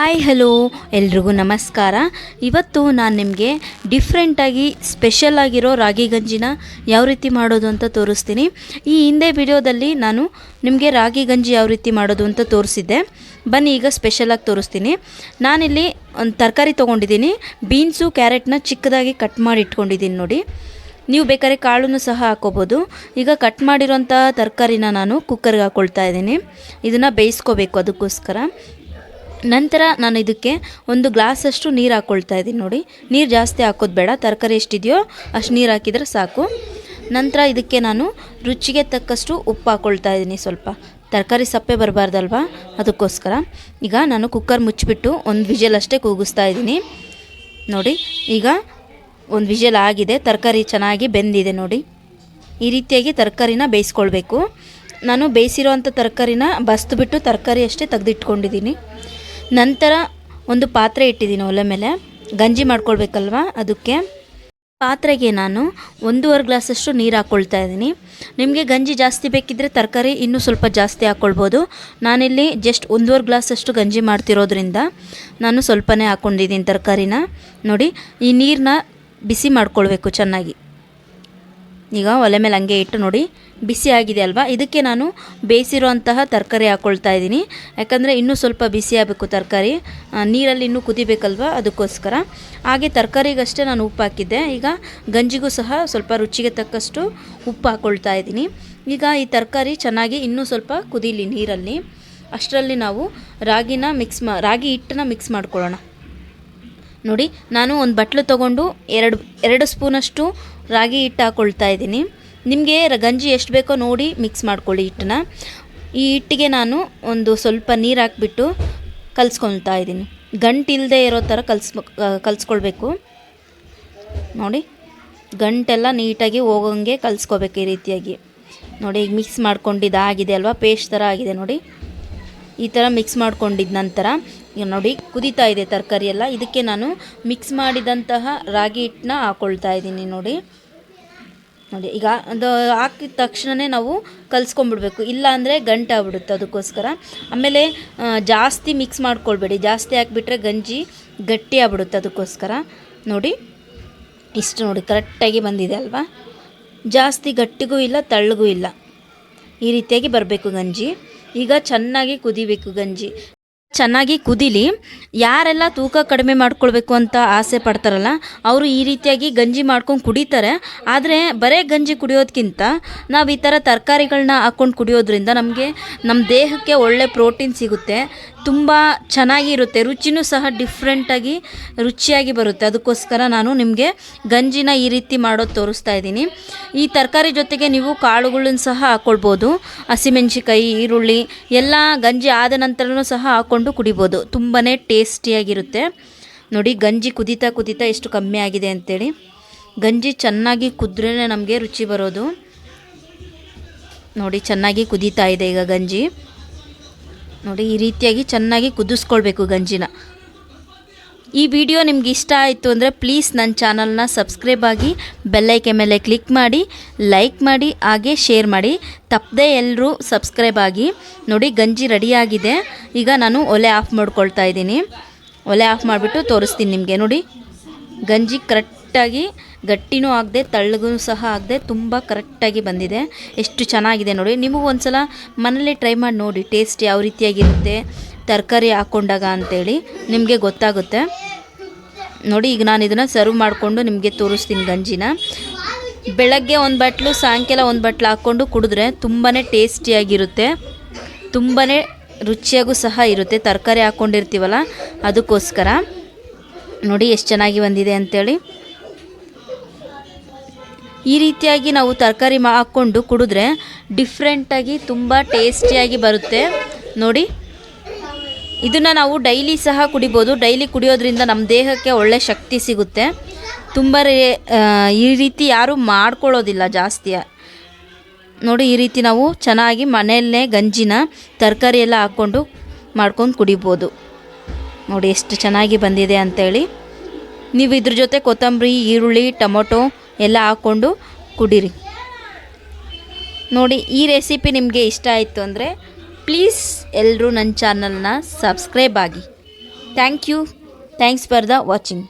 Hi hello ಎಲ್ರಿಗೂ ನಮಸ್ಕಾರ. ಇವತ್ತು ನಾನು ನಿಮಗೆ ಡಿಫ್ರೆಂಟಾಗಿ ಸ್ಪೆಷಲ್ ಆಗಿರೋ ರಾಗಿ ಗಂಜಿನ ಯಾವ ರೀತಿ ಮಾಡೋದು ಅಂತ ತೋರಿಸ್ತೀನಿ. ಈ ಹಿಂದೆ ವಿಡಿಯೋದಲ್ಲಿ ನಾನು ನಿಮಗೆ ರಾಗಿ ಗಂಜಿ ಯಾವ ರೀತಿ ಮಾಡೋದು ಅಂತ ತೋರಿಸಿದ್ದೆ. ಬನ್ನಿ, ಈಗ ಸ್ಪೆಷಲಾಗಿ ತೋರಿಸ್ತೀನಿ. ನಾನಿಲ್ಲಿ ಒಂದು ತರಕಾರಿ ತೊಗೊಂಡಿದ್ದೀನಿ. ಬೀನ್ಸು, ಕ್ಯಾರೆಟ್ನ ಚಿಕ್ಕದಾಗಿ ಕಟ್ ಮಾಡಿ ಇಟ್ಕೊಂಡಿದ್ದೀನಿ ನೋಡಿ. ನೀವು ಬೇಕಾದ್ರೆ ಕಾಳನ್ನು ಸಹ ಹಾಕೋಬೋದು. ಈಗ ಕಟ್ ಮಾಡಿರೋಂಥ ತರಕಾರಿನ ನಾನು ಕುಕ್ಕರ್ಗೆ ಹಾಕ್ಕೊಳ್ತಾ ಇದ್ದೀನಿ. ಇದನ್ನು ಬೇಯಿಸ್ಕೋಬೇಕು ಅದಕ್ಕೋಸ್ಕರ. ನಂತರ ನಾನು ಇದಕ್ಕೆ ಒಂದು ಗ್ಲಾಸಷ್ಟು ನೀರು ಹಾಕ್ಕೊಳ್ತಾ ಇದ್ದೀನಿ ನೋಡಿ. ನೀರು ಜಾಸ್ತಿ ಹಾಕೋದು ಬೇಡ. ತರಕಾರಿ ಎಷ್ಟಿದೆಯೋ ಅಷ್ಟು ನೀರು ಹಾಕಿದರೆ ಸಾಕು. ನಂತರ ಇದಕ್ಕೆ ನಾನು ರುಚಿಗೆ ತಕ್ಕಷ್ಟು ಉಪ್ಪು ಹಾಕ್ಕೊಳ್ತಾ ಇದ್ದೀನಿ ಸ್ವಲ್ಪ. ತರಕಾರಿ ಸಪ್ಪೆ ಬರಬಾರ್ದಲ್ವಾ? ಅದಕ್ಕೋಸ್ಕರ. ಈಗ ನಾನು ಕುಕ್ಕರ್ ಮುಚ್ಚಿಬಿಟ್ಟು ಒಂದು ವಿಜಲ್ ಅಷ್ಟೇ ಕೂಗಿಸ್ತಾ ಇದ್ದೀನಿ. ನೋಡಿ, ಈಗ ಒಂದು ವಿಜಲ್ ಆಗಿದೆ. ತರಕಾರಿ ಚೆನ್ನಾಗಿ ಬೆಂದಿದೆ ನೋಡಿ. ಈ ರೀತಿಯಾಗಿ ತರಕಾರಿನ ಬೇಯಿಸ್ಕೊಳ್ಬೇಕು. ನಾನು ಬೇಯಿಸಿರೋ ಅಂಥ ತರಕಾರಿನ ಬಸ್ದುಬಿಟ್ಟು ತರಕಾರಿ ಅಷ್ಟೇ ತೆಗೆದಿಟ್ಕೊಂಡಿದ್ದೀನಿ. ನಂತರ ಒಂದು ಪಾತ್ರೆ ಇಟ್ಟಿದ್ದೀನಿ ಒಲೆ ಮೇಲೆ. ಗಂಜಿ ಮಾಡ್ಕೊಳ್ಬೇಕಲ್ವ? ಅದಕ್ಕೆ ಪಾತ್ರೆಗೆ ನಾನು ಒಂದೂವರೆ ಗ್ಲಾಸಷ್ಟು ನೀರು ಹಾಕ್ಕೊಳ್ತಾ ಇದ್ದೀನಿ. ನಿಮಗೆ ಗಂಜಿ ಜಾಸ್ತಿ ಬೇಕಿದ್ದರೆ ತರಕಾರಿ ಇನ್ನೂ ಸ್ವಲ್ಪ ಜಾಸ್ತಿ ಹಾಕ್ಕೊಳ್ಬೋದು ನಾನಿಲ್ಲಿ ಜಸ್ಟ್ ಒಂದೂವರೆ ಗ್ಲಾಸಷ್ಟು ಗಂಜಿ ಮಾಡ್ತಿರೋದ್ರಿಂದ ನಾನು ಸ್ವಲ್ಪನೇ ಹಾಕ್ಕೊಂಡಿದ್ದೀನಿ ತರಕಾರಿನ. ನೋಡಿ, ಈ ನೀರನ್ನ ಬಿಸಿ ಮಾಡ್ಕೊಳ್ಬೇಕು ಚೆನ್ನಾಗಿ. ಈಗ ಒಲೆ ಮೇಲೆ ಹಂಗೆ ಇಟ್ಟು ನೋಡಿ, ಬಿಸಿ ಆಗಿದೆ ಅಲ್ವಾ? ಇದಕ್ಕೆ ನಾನು ಬೇಯಿಸಿರುವಂತಹ ತರಕಾರಿ ಹಾಕ್ಕೊಳ್ತಾ ಇದ್ದೀನಿ. ಯಾಕಂದರೆ ಇನ್ನೂ ಸ್ವಲ್ಪ ಬಿಸಿ ಆಗಬೇಕು ತರಕಾರಿ. ನೀರಲ್ಲಿ ಇನ್ನೂ ಕುದಿಬೇಕಲ್ವ? ಅದಕ್ಕೋಸ್ಕರ. ಹಾಗೆ ತರಕಾರಿಗಷ್ಟೇ ನಾನು ಉಪ್ಪು ಹಾಕಿದ್ದೆ. ಈಗ ಗಂಜಿಗೂ ಸಹ ಸ್ವಲ್ಪ ರುಚಿಗೆ ತಕ್ಕಷ್ಟು ಉಪ್ಪು ಹಾಕ್ಕೊಳ್ತಾ ಇದ್ದೀನಿ. ಈಗ ಈ ತರಕಾರಿ ಚೆನ್ನಾಗಿ ಇನ್ನೂ ಸ್ವಲ್ಪ ಕುದೀಲಿ ನೀರಲ್ಲಿ. ಅಷ್ಟರಲ್ಲಿ ನಾವು ರಾಗಿನ ಮಿಕ್ಸ್ ಮಾ, ರಾಗಿ ಹಿಟ್ಟನ್ನ ಮಿಕ್ಸ್ ಮಾಡ್ಕೊಳ್ಳೋಣ. ನೋಡಿ, ನಾನು ಒಂದು ಬಟ್ಲು ತೊಗೊಂಡು ಎರಡು ಎರಡು ಸ್ಪೂನಷ್ಟು ರಾಗಿ ಹಿಟ್ಟು ಹಾಕ್ಕೊಳ್ತಾ ಇದ್ದೀನಿ. ನಿಮಗೆ ಗಂಜಿ ಎಷ್ಟು ಬೇಕೋ ನೋಡಿ ಮಿಕ್ಸ್ ಮಾಡ್ಕೊಳ್ಳಿ ಹಿಟ್ಟನ್ನ. ಈ ಹಿಟ್ಟಿಗೆ ನಾನು ಒಂದು ಸ್ವಲ್ಪ ನೀರು ಹಾಕ್ಬಿಟ್ಟು ಕಲಿಸ್ಕೊಳ್ತಾ ಇದ್ದೀನಿ. ಗಂಟಿಲ್ಲದೆ ಇರೋ ಥರ ಕಲ್ಸ್ ಕಲಿಸ್ಕೊಳ್ಬೇಕು. ನೋಡಿ, ಗಂಟೆಲ್ಲ ನೀಟಾಗಿ ಹೋಗೋಂಗೆ ಕಲಿಸ್ಕೋಬೇಕು ಈ ರೀತಿಯಾಗಿ. ನೋಡಿ, ಈಗ ಮಿಕ್ಸ್ ಮಾಡ್ಕೊಂಡಿದ್ದಾಗಿದೆ ಅಲ್ವಾ? ಪೇಸ್ಟ್ ಥರ ಆಗಿದೆ ನೋಡಿ. ಈ ಥರ ಮಿಕ್ಸ್ ಮಾಡ್ಕೊಂಡಿದ್ದ ನಂತರ ನೋಡಿ, ಕುದೀತಾ ಇದೆ ತರಕಾರಿ ಎಲ್ಲ. ಇದಕ್ಕೆ ನಾನು ಮಿಕ್ಸ್ ಮಾಡಿದಂತಹ ರಾಗಿ ಹಿಟ್ಟನ್ನ ಹಾಕ್ಕೊಳ್ತಾ ಇದ್ದೀನಿ ನೋಡಿ. ನೋಡಿ, ಈಗ ಅದು ಹಾಕಿದ ತಕ್ಷಣವೇ ನಾವು ಕಲಿಸ್ಕೊಂಡ್ಬಿಡ್ಬೇಕು. ಇಲ್ಲ ಅಂದರೆ ಗಂಟೆ ಆಗ್ಬಿಡುತ್ತೆ ಅದಕ್ಕೋಸ್ಕರ. ಆಮೇಲೆ ಜಾಸ್ತಿ ಮಿಕ್ಸ್ ಮಾಡ್ಕೊಳ್ಬೇಡಿ. ಜಾಸ್ತಿ ಹಾಕಿಬಿಟ್ರೆ ಗಂಜಿ ಗಟ್ಟಿ ಆಗ್ಬಿಡುತ್ತೆ ಅದಕ್ಕೋಸ್ಕರ. ನೋಡಿ, ಇಷ್ಟು ನೋಡಿ ಕರೆಕ್ಟಾಗಿ ಬಂದಿದೆ ಅಲ್ವಾ? ಜಾಸ್ತಿ ಗಟ್ಟಿಗೂ ಇಲ್ಲ, ತಳ್ಳಗೂ ಇಲ್ಲ. ಈ ರೀತಿಯಾಗಿ ಬರಬೇಕು ಗಂಜಿ. ಈಗ ಚೆನ್ನಾಗಿ ಕುದಿಬೇಕು ಗಂಜಿ. ಚೆನ್ನಾಗಿ ಕುದಿಲಿ, ಯಾರೆಲ್ಲ ತೂಕ ಕಡಿಮೆ ಮಾಡ್ಕೊಳ್ಬೇಕು ಅಂತ ಆಸೆ ಪಡ್ತಾರಲ್ಲ, ಅವರು ಈ ರೀತಿಯಾಗಿ ಗಂಜಿ ಮಾಡ್ಕೊಂಡು ಕುಡಿತಾರೆ. ಆದರೆ ಬರೇ ಗಂಜಿ ಕುಡಿಯೋದಕ್ಕಿಂತ ನಾವು ಈ ಥರ ತರಕಾರಿಗಳನ್ನ ಹಾಕ್ಕೊಂಡು ಕುಡಿಯೋದ್ರಿಂದ ನಮಗೆ ನಮ್ಮ ದೇಹಕ್ಕೆ ಒಳ್ಳೆ ಪ್ರೋಟೀನ್ ಸಿಗುತ್ತೆ. ತುಂಬ ಚೆನ್ನಾಗಿರುತ್ತೆ. ರುಚಿನೂ ಸಹ ಡಿಫ್ರೆಂಟಾಗಿ ರುಚಿಯಾಗಿ ಬರುತ್ತೆ. ಅದಕ್ಕೋಸ್ಕರ ನಾನು ನಿಮಗೆ ಗಂಜಿನ ಈ ರೀತಿ ಮಾಡೋದು ತೋರಿಸ್ತಾ ಇದ್ದೀನಿ. ಈ ತರಕಾರಿ ಜೊತೆಗೆ ನೀವು ಕಾಳುಗಳನ್ನ ಸಹ ಹಾಕ್ಕೊಳ್ಬೋದು ಹಸಿಮೆಣ್ಸಿಕಾಯಿ ಈರುಳ್ಳಿ ಎಲ್ಲ ಗಂಜಿ ಆದ ನಂತರನೂ ಸಹ ಹಾಕ್ಕೊಂಡು ಕುಡಿಬೋದು. ತುಂಬಾ ಟೇಸ್ಟಿಯಾಗಿರುತ್ತೆ ನೋಡಿ, ಗಂಜಿ ಕುದೀತಾ ಕುದೀತಾ ಎಷ್ಟು ಕಮ್ಮಿ ಆಗಿದೆ ಅಂಥೇಳಿ ಗಂಜಿ ಚೆನ್ನಾಗಿ ಕುದ್ರೇ ನಮಗೆ ರುಚಿ ಬರೋದು. ನೋಡಿ, ಚೆನ್ನಾಗಿ ಕುದೀತಾ ಇದೆ ಈಗ ಗಂಜಿ. ನೋಡಿ, ಈ ರೀತಿಯಾಗಿ ಚೆನ್ನಾಗಿ ಕುದಿಸ್ಕೊಳ್ಬೇಕು ಗಂಜಿನ. ಈ ವಿಡಿಯೋ ನಿಮ್ಗೆ ಇಷ್ಟ ಆಯಿತು ಅಂದರೆ ಪ್ಲೀಸ್ ನನ್ನ ಚಾನಲ್ನ ಸಬ್ಸ್ಕ್ರೈಬ್ ಆಗಿ ಬೆಲ್ಲೈಕೆ ಮೇಲೆ ಕ್ಲಿಕ್ ಮಾಡಿ ಲೈಕ್ ಮಾಡಿ, ಹಾಗೆ ಶೇರ್ ಮಾಡಿ. ತಪ್ಪದೆ ಎಲ್ಲರೂ ಸಬ್ಸ್ಕ್ರೈಬ್ ಆಗಿ. ನೋಡಿ, ಗಂಜಿ ರೆಡಿಯಾಗಿದೆ. ಈಗ ನಾನು ಒಲೆ ಆಫ್ ಮಾಡ್ಕೊಳ್ತಾ ಇದ್ದೀನಿ. ಒಲೆ ಆಫ್ ಮಾಡಿಬಿಟ್ಟು ತೋರಿಸ್ತೀನಿ ನಿಮಗೆ. ನೋಡಿ, ಗಂಜಿ ಕರೆಕ್ಟಾಗಿ ಗಟ್ಟಿನೂ ಆಗದೆ ತಳ್ಳಗೂ ಸಹ ಆಗದೆ ತುಂಬ ಕರೆಕ್ಟಾಗಿ ಬಂದಿದೆ. ಎಷ್ಟು ಚೆನ್ನಾಗಿದೆ ನೋಡಿ. ನಿಮಗೂ ಒಂದ್ಸಲ ಮನೇಲಿ ಟ್ರೈ ಮಾಡಿ ನೋಡಿ. ಟೇಸ್ಟ್ ಯಾವ ರೀತಿಯಾಗಿರುತ್ತೆ, ತರಕಾರಿ ಹಾಕ್ಕೊಂಡಾಗ ಅಂತೇಳಿ ನಿಮಗೆ ಗೊತ್ತಾಗುತ್ತೆ. ನೋಡಿ, ಈಗ ನಾನು ಇದನ್ನು ಸರ್ವ್ ಮಾಡಿಕೊಂಡು ನಿಮಗೆ ತೋರಿಸ್ತೀನಿ ಗಂಜಿನ. ಬೆಳಗ್ಗೆ ಒಂದು ಬಟ್ಲು, ಸಾಯಂಕಾಲ ಒಂದು ಬಟ್ಲು ಹಾಕ್ಕೊಂಡು ಕುಡಿದ್ರೆ ತುಂಬಾ ಟೇಸ್ಟಿಯಾಗಿರುತ್ತೆ. ತುಂಬಾ ರುಚಿಯಾಗೂ ಸಹ ಇರುತ್ತೆ. ತರಕಾರಿ ಹಾಕ್ಕೊಂಡಿರ್ತೀವಲ್ಲ ಅದಕ್ಕೋಸ್ಕರ. ನೋಡಿ, ಎಷ್ಟು ಚೆನ್ನಾಗಿ ಬಂದಿದೆ ಅಂತೇಳಿ. ಈ ರೀತಿಯಾಗಿ ನಾವು ತರಕಾರಿ ಮಾ ಹಾಕ್ಕೊಂಡು ಕುಡಿದ್ರೆ ಡಿಫ್ರೆಂಟಾಗಿ ತುಂಬ ಟೇಸ್ಟಿಯಾಗಿ ಬರುತ್ತೆ. ನೋಡಿ, ಇದನ್ನು ನಾವು ಡೈಲಿ ಸಹ ಕುಡಿಬೋದು. ಡೈಲಿ ಕುಡಿಯೋದ್ರಿಂದ ನಮ್ಮ ದೇಹಕ್ಕೆ ಒಳ್ಳೆ ಶಕ್ತಿ ಸಿಗುತ್ತೆ. ತುಂಬ ಈ ರೀತಿ ಯಾರೂ ಮಾಡ್ಕೊಳ್ಳೋದಿಲ್ಲ ಜಾಸ್ತಿ. ನೋಡಿ, ಈ ರೀತಿ ನಾವು ಚೆನ್ನಾಗಿ ಮನೆಯಲ್ಲೇ ಗಂಜಿನ ತರಕಾರಿ ಎಲ್ಲ ಹಾಕ್ಕೊಂಡು ಮಾಡ್ಕೊಂಡು ಕುಡಿಬೋದು. ನೋಡಿ, ಎಷ್ಟು ಚೆನ್ನಾಗಿ ಬಂದಿದೆ ಅಂತೇಳಿ. ನೀವು ಇದ್ರ ಜೊತೆ ಕೊತ್ತಂಬರಿ, ಈರುಳ್ಳಿ, ಟೊಮೊಟೊ ಎಲ್ಲ ಹಾಕ್ಕೊಂಡು ಕುಡೀರಿ. ನೋಡಿ, ಈ ರೆಸಿಪಿ ನಿಮಗೆ ಇಷ್ಟ ಆಯಿತು ಅಂದರೆ ಪ್ಲೀಸ್ ಎಲ್ಲರೂ ನನ್ನ ಚಾನಲ್ನ ಸಬ್ಸ್ಕ್ರೈಬ್ ಆಗಿ. Thank you thanks for the watching